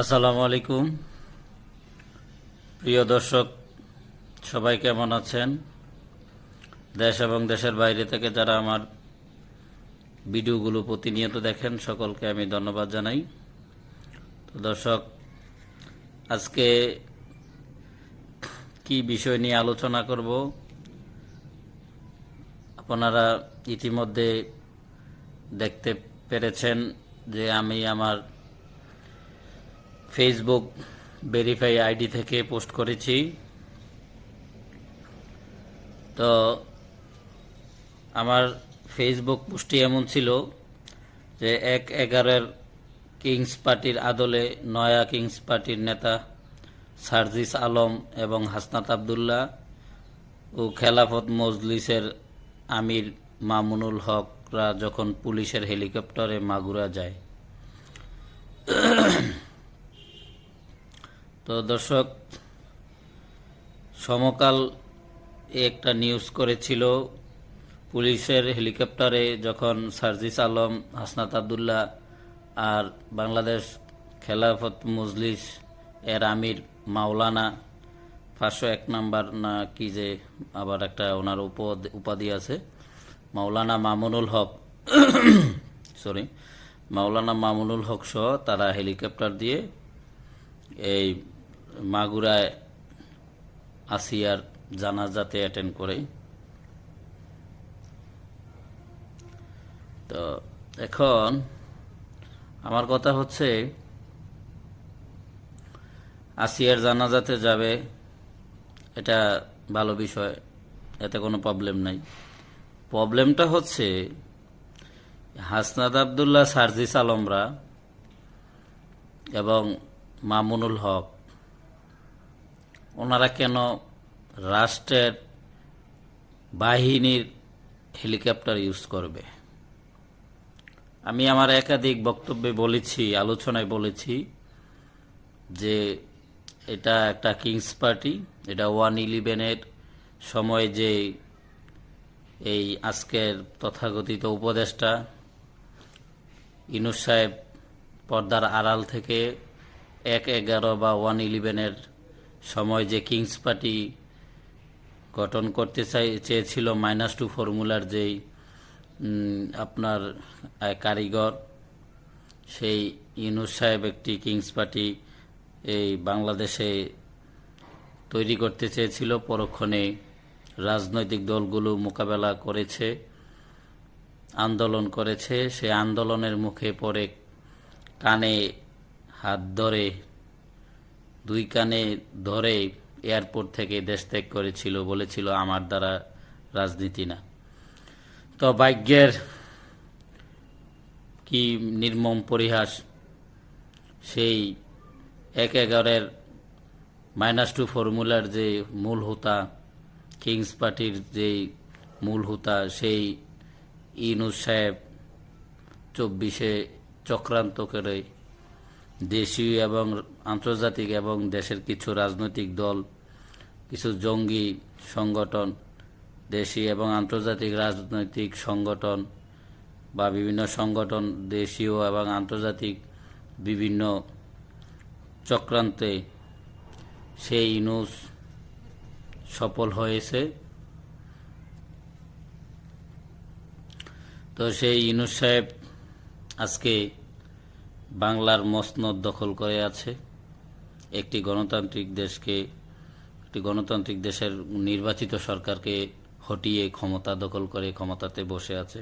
আসসালামু আলাইকুম। প্রিয় দর্শক, সবাই কেমন আছেন? দেশ এবং দেশের বাইরে থেকে যারা আমার ভিডিওগুলো প্রতিনিয়ত দেখেন, সকলকে আমি ধন্যবাদ জানাই। তো দর্শক, আজকে কি বিষয় নিয়ে আলোচনা করব? আপনারা ইতিমধ্যে দেখতে পেরেছেন যে আমি আমার ফেসবুক ভেরিফাই আইডি থেকে পোস্ট করেছি। তো আমার ফেসবুক পোস্টটি এমন ছিল যে এক এগারোর কিংস পার্টির আদলে নয়া কিংস পার্টির নেতা সার্জিস আলম এবং হাসনাত আবদুল্লাহ ও খেলাফত মজলিসের আমির মামুনুল হকরা যখন পুলিশের হেলিকপ্টারে মাগুরা যায়। তো দর্শক, সমকাল একটা নিউজ করেছিল। পুলিশের হেলিকপ্টারে যখন সার্জিস আলম, হাসনাত আবদুল্লাহ আর বাংলাদেশ খেলাফত মজলিস এর আমির মাওলানা পাঁচশো এক নাম্বার না কি যে আবার একটা ওনার উপ- উপাধি আছে, মাওলানা মামুনুল হক সরি মাওলানা মামুনুল হক সহ তারা হেলিকপ্টার দিয়ে এই মাগুরায় আসিয়ার জানাজাতে অ্যাটেন্ড করে। তো এখন আমার কথা হচ্ছে, আসিয়ার জানাজাতে যাবে, এটা ভালো বিষয়, এতে কোনো প্রবলেম নাই। প্রবলেমটা হচ্ছে, হাসনাদ আবদুল্লাহ সার্জিস আলমরা এবং মামুনুল হক ওনারা কেন রাষ্ট্রের বাহিনীর হেলিকপ্টার ইউজ করবে? আমি আমার একাধিক বক্তব্যে বলেছি, আলোচনায় বলেছি যে এটা একটা কিংস পার্টি, এটা ওয়ান ইলেভেনের সময় যে এই আজকের তথাকথিত উপদেষ্টা ইনুস সাহেব পর্দার আড়াল থেকে এক এগারো বা ওয়ান ইলেভেনের সময় যে কিংস পার্টি গঠন করতে চাই চেয়েছিল মাইনাস টু ফর্মুলার যেই আপনার কারিগর, সেই ইউনুস সাহেব একটি কিংস পার্টি এই বাংলাদেশে তৈরি করতে চেয়েছিল। পরক্ষণে রাজনৈতিক দলগুলো মোকাবেলা করেছে, আন্দোলন করেছে। সে আন্দোলনের মুখে পড়ে কানে হাত ধরে দুই কানে ধরে এয়ারপোর্ট থেকে দেশ ত্যাগ করেছিল, বলেছিল, আমার দ্বারা রাজনীতি না। তো ভাগ্যের কি নির্মম পরিহাস, সেই এক এগারের মাইনাস টু ফর্মুলার যে মূল হোতা, কিংস পার্টির যে মূল হোতা, সেই ইনুস সাহেব চব্বিশে চক্রান্ত করে দেশীয় এবং আন্তর্জাতিক এবং দেশের কিছু রাজনৈতিক দল, কিছু জঙ্গি সংগঠন দেশি এবং আন্তর্জাতিক রাজনৈতিক সংগঠন বা বিভিন্ন সংগঠন দেশীয় এবং আন্তর্জাতিক বিভিন্ন চক্রান্তে সেই ইনুস সফল হয়েছে। তো সেই ইনুস সাহেব আজকে বাংলার মসনদ দখল করে আছে। একটি গণতান্ত্রিক দেশকে, একটি গণতান্ত্রিক দেশের নির্বাচিত সরকারকে হটিয়ে ক্ষমতা দখল করে ক্ষমতাতে বসে আছে।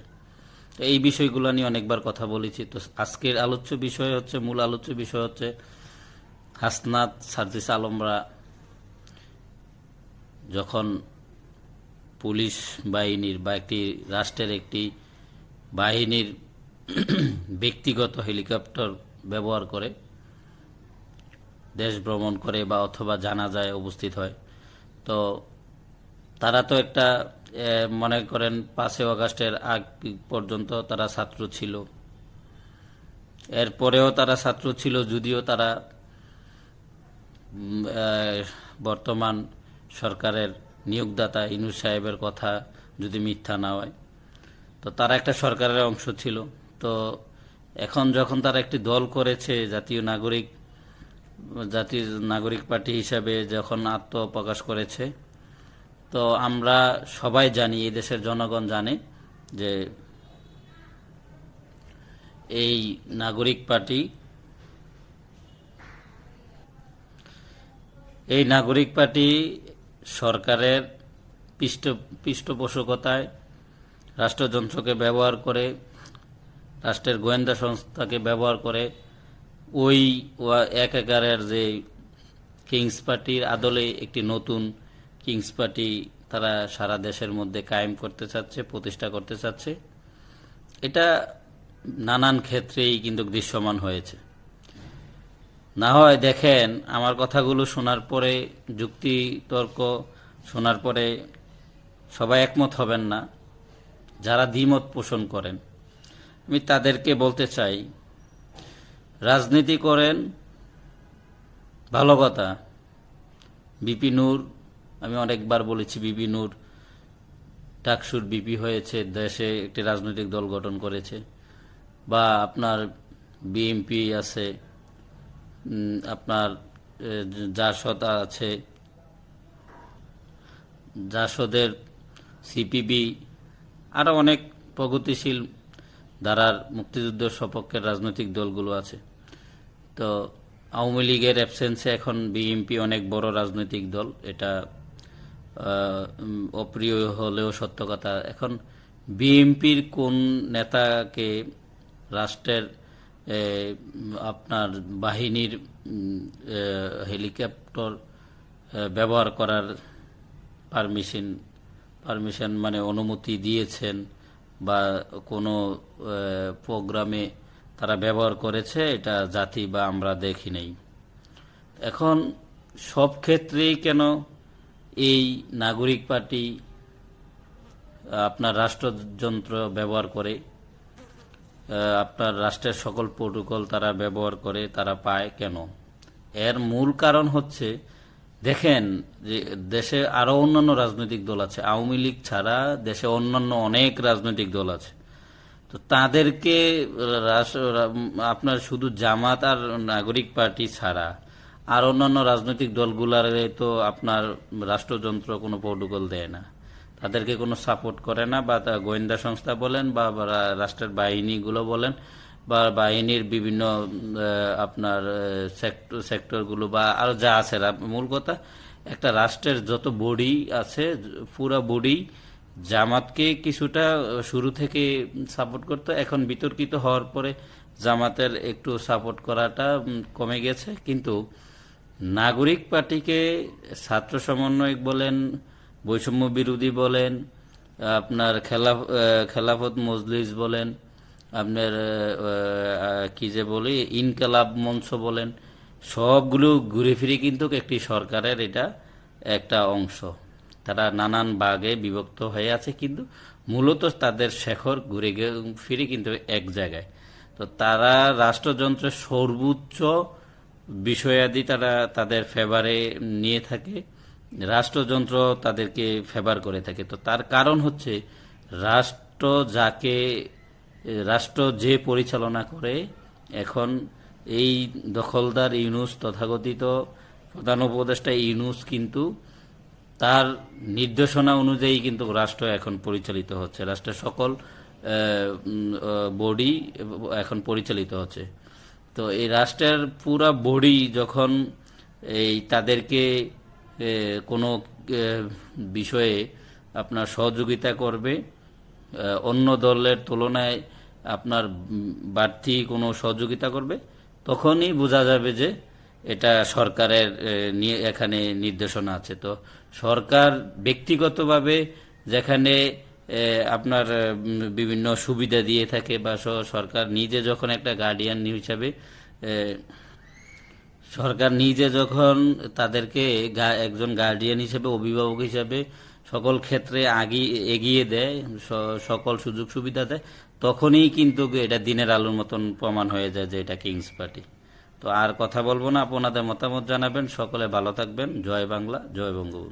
এই বিষয়গুলো নিয়ে অনেকবার কথা বলেছি। তো আজকের আলোচ্য বিষয় হচ্ছে, মূল আলোচ্য বিষয় হচ্ছে হাসনাত সার্জিস আলমরা যখন পুলিশ বাহিনীর বা একটি রাষ্ট্রের একটি বাহিনীর ব্যক্তিগত হেলিকপ্টার ব্যবহার করে, দেশ ভ্রমণ করে বা অথবা জানা যায় উপস্থিত হয়। তো তারা তো একটা মনে করেন পাঁচই আগস্টের আগ পর্যন্ত তারা ছাত্র ছিল। এরপরেও তারা ছাত্র ছিল, যদিও তারা বর্তমান সরকারের নিয়োগদাতা ইনুস সাহেবের কথা যদি মিথ্যা না হয়, তো তারা একটা সরকারের অংশ ছিল। তো এখন যখন তারা একটি দল করেছে, জাতীয় নাগরিক জাতীয় নাগরিক পার্টি হিসাবে যখন আত্মপ্রকাশ করেছে, তো আমরা সবাই জানি, এই দেশের জনগণ জানে যে এই নাগরিক পার্টি, এই নাগরিক পার্টি সরকারের পৃষ্ঠ, পৃষ্ঠপোষকতায়, রাষ্ট্রযন্ত্রকে ব্যবহার করে রাষ্ট্রের গোয়েন্দা সংস্থাকে ব্যবহার করে ওই ওয়া- এক এগারের যে কিংস পার্টির আদলে একটি নতুন কিংস পার্টি তারা সারা দেশের মধ্যে কায়েম করতে চাচ্ছে, প্রতিষ্ঠা করতে চাচ্ছে। এটা নানান ক্ষেত্রেই কিন্তু দৃশ্যমান হয়েছে। না হয় দেখেন, আমার কথাগুলো শোনার পরে যুক্তি তর্ক শোনার পরে সবাই একমত হবেন না। যারা দ্বিমত পোষণ করেন আমি তাদেরকে বলতে চাই, রাজনীতি করেন, ভালো কথা। বিপি নূর, আমি অনেকবার বলেছি বিপি নূর টাকসুর বিপি হয়েছে, দেশে একটি রাজনৈতিক দল গঠন করেছে। বা আপনার বিএমপি আছে আপনার জাসদ আছে, জাসদের সিপিবি আরও অনেক প্রগতিশীল ধারার মুক্তিযুদ্ধ সপক্ষের রাজনৈতিক দলগুলো আছে। তো আওয়ামী লীগের অ্যাবসেন্সে এখন বিএনপি অনেক বড় রাজনৈতিক দল। এটা অপ্রিয় হলেও সত্য কথা। এখন বিএনপির কোন নেতাকে রাষ্ট্রের আপনার বাহিনীর হেলিকপ্টার ব্যবহার করার পারমিশন পারমিশন মানে অনুমতি দিয়েছেন বা কোনো প্রোগ্রামে তারা ব্যবহার করেছে, এটা জাতি বা আমরা দেখি নাই। এখন সব ক্ষেত্রেই কেন এই নাগরিক পার্টি আপনার রাষ্ট্রযন্ত্র ব্যবহার করে আপনার রাষ্ট্রের সকল প্রোটোকল তারা ব্যবহার করে, তারা পায় কেন? এর মূল কারণ হচ্ছে দেখেন যে দেশে আরও অন্যান্য রাজনৈতিক দল আছে। আওয়ামী লীগ ছাড়া দেশে অন্যান্য অনেক রাজনৈতিক দল আছে। তো তাদেরকে আপনার শুধু জামাত আর নাগরিক পার্টি ছাড়া আর অন্যান্য রাজনৈতিক দলগুলার তো আপনার রাষ্ট্রযন্ত্র কোনো প্রোটোকল দেয় না। তাদেরকে কোনো সাপোর্ট করে না বা গোয়েন্দা সংস্থা বলেন বা রাষ্ট্রের বাহিনীগুলো বলেন। বা বাহিনীর বিভিন্ন আপনার সেক্টর সেক্টরগুলো বা আরও যা আছে মূল কথা, একটা রাষ্ট্রের যত বডি আছে, পুরা বডি জামাতকে কিছুটা শুরু থেকে সাপোর্ট করতো, এখন বিতর্কিত হওয়ার পরে জামাতের একটু সাপোর্ট করাটা কমে গেছে। কিন্তু নাগরিক পার্টিকে ছাত্র সমন্বয়ক বলেন, বৈষম্য বিরোধী বলেন, আপনার খেলাফ খেলাফত মজলিস বলেন আপনার কি যে বলি, ইনকালাব মঞ্চ বলেন, সবগুলো ঘুরে ফিরে কিন্তু একটি সরকারের এটা একটা অংশ। তারা নানান ভাগে বিভক্ত হয়ে আছে কিন্তু মূলত তাদের শেখর ঘুরে ফিরে কিন্তু এক জায়গায়। তো তারা রাষ্ট্রযন্ত্রের সর্বোচ্চ বিষয়াদি তারা তাদের ফেভারে নিয়ে থাকে, রাষ্ট্রযন্ত্র তাদেরকে ফেভার করে থাকে। তো তার কারণ হচ্ছে, রাষ্ট্র যাকে রাষ্ট্র যে পরিচালনা করে, এখন এই দখলদার ইউনুস, তথাকথিত প্রধান উপদেষ্টা ইউনুস কিন্তু তার নির্দেশনা অনুযায়ী কিন্তু রাষ্ট্র এখন পরিচালিত হচ্ছে। রাষ্ট্রের সকল বডি এখন পরিচালিত হচ্ছে। তো এই রাষ্ট্রের পুরা বডি যখন এই তাদেরকে কোনো বিষয়ে আপনার সহযোগিতা করবে অন্য দলের তুলনায় আপনার বাড়তি কোনো সহযোগিতা করবে, তখনই বোঝা যাবে যে এটা সরকারের নিয়ে এখানে নির্দেশনা আছে। তো সরকার ব্যক্তিগতভাবে যেখানে আপনার বিভিন্ন সুবিধা দিয়ে থাকে বা সরকার নিজে যখন একটা গার্ডিয়ান হিসাবে সরকার নিজে যখন তাদেরকে একজন গার্ডিয়ান হিসেবে, অভিভাবক হিসেবে সকল ক্ষেত্রে আগি, এগিয়ে দেয় সকল সুযোগ সুবিধা দেয় তখনই কিন্তু এটা দিনের আলোর মতন প্রমাণ হয়ে যায় যে এটা কিংস পার্টি। তো আর কথা বলব না, আপনাদের মতামত জানাবেন, সকলে ভালো থাকবেন। জয় বাংলা, জয় বঙ্গবন্ধু।